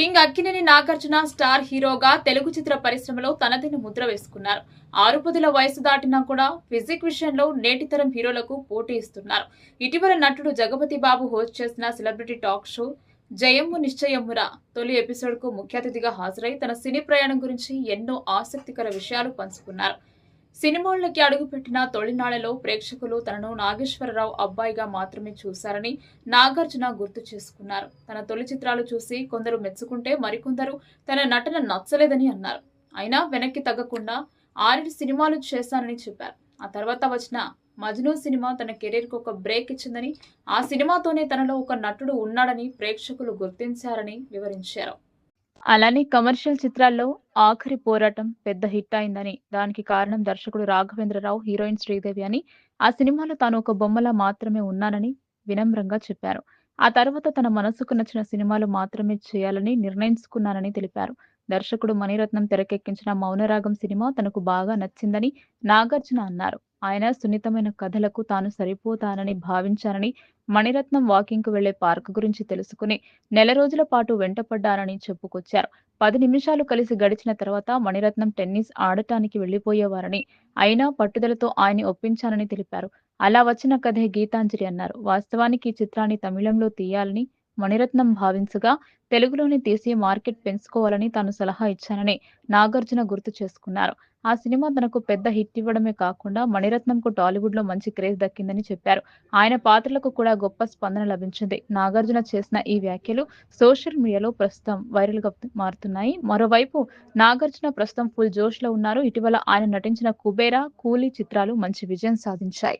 King Akkineni Nagarjuna star హీరోగా తెలుగు చిత్ర పరిశ్రమలో తనదైన ముద్ర వేసుకున్నారు. ఆరు పదుల వయసు దాటినా కూడా ఫిజిక్ విషయంలో నేటితరం హీరోలకు పోటీ ఇస్తున్నారు. ఇటీవల నటుడు జగపతి బాబు హోస్ట్ చేసిన celebrity talk show Jayammu Nischayammura తొలి ఎపిసోడ్కు ముఖ్య అతిథిగా హాజరై తన సినీ ప్రయాణం గురించి ఎన్నో ఆసక్తికర విషయాలు పంచుకున్నారు. సినిమాల్లోకి అడుగుపెట్టిన తొలినాళ్ళలో ప్రేక్షకులు తనను నాగేశ్వరరావు అబ్బాయిగా మాత్రమే చూశారని నాగార్జున గుర్తు చేసుకున్నారు. తన తొలి చిత్రాలు చూసి కొందరు మెచ్చుకుంటే మరికొందరు తన నటన నచ్చలేదని అన్నారు. అయినా వెనక్కి తగ్గకుండా ఆరేడు సినిమాలు చేశానని చెప్పారు. ఆ తర్వాత వచ్చిన మజ్ను సినిమా తన కెరీర్కు ఒక బ్రేక్ ఇచ్చిందని ఆ సినిమాతోనే తనలో ఒక నటుడు ఉన్నాడని ప్రేక్షకులు గుర్తించారని వివరించారు. అలానే కమర్షియల్ చిత్రాల్లో ఆఖరి పోరాటం పెద్ద హిట్ అయిందని. దానికి కారణం దర్శకుడు రాఘవేంద్రరావు హీరోయిన్ శ్రీదేవి అని. ఆ సినిమాలో తాను ఒక బొమ్మలా మాత్రమే ఉన్నానని వినమ్రంగా చెప్పారు. ఆ తర్వాత తన మనసుకు నచ్చిన సినిమాలు మాత్రమే చేయాలని నిర్ణయించుకున్నానని తెలిపారు. దర్శకుడు మణిరత్నం తెరకెక్కించిన మౌనరాగం సినిమా తనకు బాగా నచ్చిందని నాగార్జున అన్నారు. ఆయన సున్నితమైన కథలకు తాను సరిపోతానని భావించానని మణిరత్నం వాకింగ్కు వెళ్ళే పార్క్ గురించి తెలుసుకుని నెల రోజుల పాటు వెంటపడ్డానని చెప్పుకొచ్చారు. పది నిమిషాలు కలిసి గడిచిన తర్వాత మణిరత్నం టెన్నిస్ ఆడటానికి వెళ్ళిపోయేవారని అయినా పట్టుదలతో ఆయన్ని ఒప్పించానని తెలిపారు. అలా వచ్చిన కథే గీతాంజలి అన్నారు. వాస్తవానికి ఈ చిత్రాన్ని తమిళంలో తీయాలని మణిరత్నం భావించగా తెలుగులోని తీసి మార్కెట్ పెంచుకోవాలని తాను సలహా ఇచ్చానని నాగార్జున గుర్తు చేసుకున్నారు. ఆ సినిమా తనకు పెద్ద హిట్ ఇవ్వడమే కాకుండా మణిరత్నంకు టాలీవుడ్లో మంచి క్రేజ్ దక్కిందని చెప్పారు. ఆయన పాత్రలకు కూడా గొప్ప స్పందన లభించింది. నాగార్జున చేసిన ఈ వ్యాఖ్యలు సోషల్ మీడియాలో ప్రస్తుతం వైరల్గా మారుతున్నాయి. మరోవైపు నాగార్జున ప్రస్తుతం ఫుల్ జోష్లో ఉన్నారు. ఇటీవల ఆయన నటించిన కుబేరా కూలీ చిత్రాలు మంచి విజయం సాధించాయి.